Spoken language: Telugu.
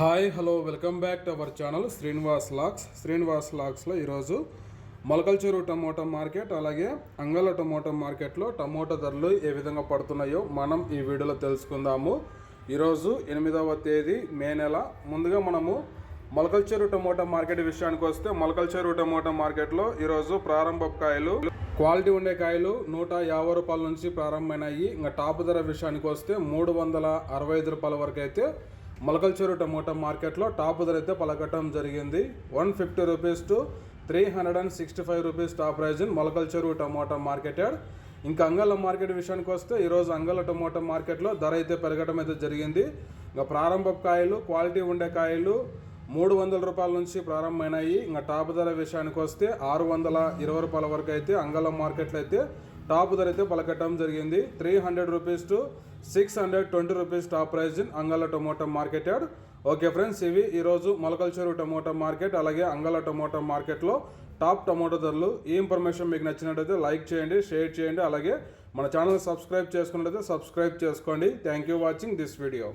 Hi hello welcome back to our channel Srinivas lakhs. Srinivas లాక్స్లో ఈరోజు మొలకల్చెరు టమోటా మార్కెట్ అలాగే అంగళ టమోటా మార్కెట్లో టమోటా ధరలు ఏ విధంగా పడుతున్నాయో మనం ఈ వీడియోలో తెలుసుకుందాము. ఈరోజు ఎనిమిదవ తేదీ మే నెల. ముందుగా మనము మొలకల్చెరు టమోటా మార్కెట్ విషయానికి వస్తే మొలకల్చెరు టమోటా మార్కెట్లో ఈరోజు ప్రారంభ కాయలు క్వాలిటీ ఉండే కాయలు నూట యాభై రూపాయల నుంచి ప్రారంభమైనాయి. ఇంకా టాప్ ధర విషయానికి వస్తే మూడు వందల అరవై ఐదు రూపాయల వరకు అయితే మొలకల్చెరు టమోటా మార్కెట్లో టాప్ ధర అయితే పలకటం జరిగింది. One fifty rupees to three hundred and sixty five rupees top price in Molakalcheru tomato market ఇంకా అంగళ మార్కెట్ విషయానికి వస్తే ఈరోజు అంగళ టమోటా మార్కెట్లో ధర అయితే పెరగడం అయితే జరిగింది. ఇంకా ప్రారంభ కాయలు క్వాలిటీ ఉండే కాయలు మూడు వందల రూపాయల నుంచి ప్రారంభమైనాయి. ఇంకా టాప్ ధర విషయానికి వస్తే ఆరు వందల ఇరవై రూపాయల వరకు అయితే అంగళం మార్కెట్లో అయితే టాప్ ధర అయితే పలకట్టడం జరిగింది. Three hundred rupees to six hundred twenty rupees top price in Angala tomato market yard. Okay friends ఇవి ఈరోజు మొలకల్చెరు టమోటా మార్కెట్ అలాగే అంగళ టమోటా మార్కెట్లో టాప్ టమోటా ధరలు. ఈ ఇన్ఫర్మేషన్ మీకు నచ్చినట్టయితే లైక్ చేయండి షేర్ చేయండి అలాగే మన ఛానల్ సబ్స్క్రైబ్ చేసుకున్నట్టయితే సబ్స్క్రైబ్ చేసుకోండి. Thank you watching this video.